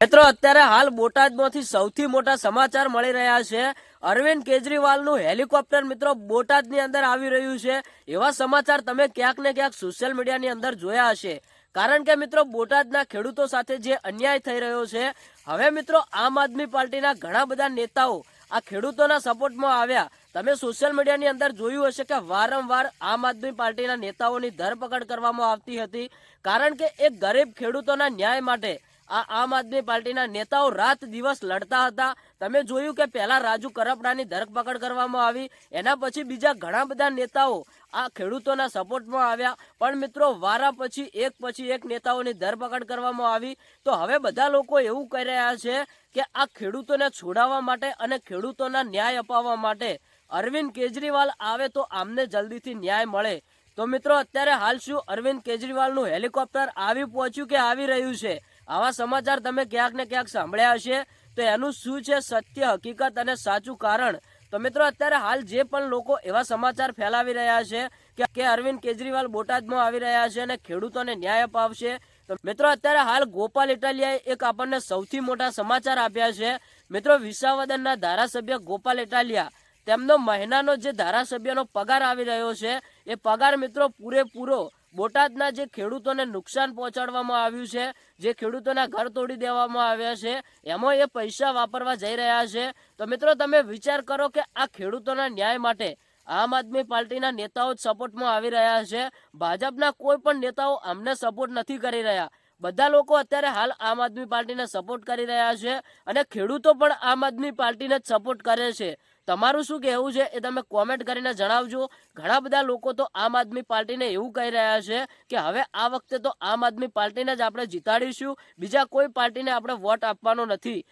મિત્રો, અત્યારે હાલ બોટાદમાંથી સૌથી મોટા સમાચાર મળી રહ્યા છે. અરવિંદ કેજરીવાલનું હેલિકોપ્ટર મિત્રો બોટાદની અંદર આવી રહ્યું છે. એવા સમાચાર તમે ક્યાંક ને ક્યાંક સોશિયલ મીડિયાની અંદર જોયા હશે. કારણ કે મિત્રો, બોટાદના ખેડૂતો સાથે જે અન્યાય થઈ રહ્યો છે, હવે મિત્રો, આમ આદમી પાર્ટીના ઘણા બધા નેતાઓ આ ખેડૂતોના સપોર્ટમાં આવ્યા. તમે સોશિયલ મીડિયાની અંદર જોયું હશે કે વારંવાર આમ આદમી પાર્ટીના નેતાઓની ધરપકડ કરવામાં આવતી હતી. કારણ કે એક ગરીબ ખેડૂતોના ન્યાય માટે આ આમ આદમી પાર્ટીના નેતાઓ રાત દિવસ લડતા હતા. તમે જોયું કે પહેલા રાજુ કરપડાની ધરપકડ કરવામાં આવી, એના પછી બીજા ઘણા બધા નેતાઓ આ ખેડૂતોના સપોર્ટમાં આવ્યા. પણ મિત્રો, વારા પછી, એક પછી એક નેતાઓની ધરપકડ કરવામાં આવી. તો હવે બધા લોકો એવું કહી રહ્યા છે કે આ ખેડૂતોને છોડાવવા માટે અને ખેડૂતોના ન્યાય અપાવવા માટે અરવિંદ કેજરીવાલ આવે તો આમને જલ્દીથી ન્યાય મળે. તો મિત્રો, અત્યારે હાલ શું અરવિંદ કેજરીવાલનું હેલિકોપ્ટર આવી પહોંચ્યું કે આવી રહ્યું છે? આવા સમાચાર તમે ક્યાંક ને ક્યાંક સાંભળ્યા હશે, તો એનું શું છે સત્ય, હકીકત અને સાચું કારણ? તો મિત્રો, અત્યારે હાલ જે પણ લોકો એવા સમાચાર ફેલાવી રહ્યા છે કે અરવિંદ કેજરીવાલ બોટાદમાં આવી રહ્યા છે અને ખેડૂતોને ન્યાય અપાવશે. તો મિત્રો, અત્યારે હાલ ગોપાલ ઇટાલિયાએ એક આપણને સૌથી મોટા સમાચાર આપ્યા છે. મિત્રો, વિસાવદનના ધારાસભ્ય ગોપાલ ઇટાલિયા, તેમનો મહિનાનો જે ધારાસભ્યનો પગાર આવી રહ્યો છે, એ પગાર મિત્રો પૂરેપૂરો બોટાદના જે ખેડૂતોને નુકસાન પહોંચાડવામાં આવ્યું છે, જે ખેડૂતોના ઘર તોડી દેવામાં આવ્યા છે, એમાં એ પૈસા વાપરવા જઈ રહ્યા છે. તો મિત્રો, તમે વિચાર કરો કે આ ખેડૂતોના ન્યાય માટે આમ આદમી પાર્ટીના નેતાઓ જ સપોર્ટમાં આવી રહ્યા છે. ભાજપના કોઈ પણ નેતાઓ અમને સપોર્ટ નથી કરી રહ્યા. બધા લોકો અત્યારે હાલ આમ આદમી પાર્ટીને સપોર્ટ કરી રહ્યા છે અને ખેડૂતો પણ આમ આદમી પાર્ટીને જ સપોર્ટ કરે છે. તમારું શું કહેવું છે એ તમે કોમેન્ટ કરીને જણાવજો. ઘણા બધા લોકો તો આમ આદમી પાર્ટીને એવું કહી રહ્યા છે કે હવે આ વખતે તો આમ આદમી પાર્ટીને જ આપણે જીતાડીશું. બીજા કોઈ પાર્ટીને આપણે વોટ આપવાનો નથી.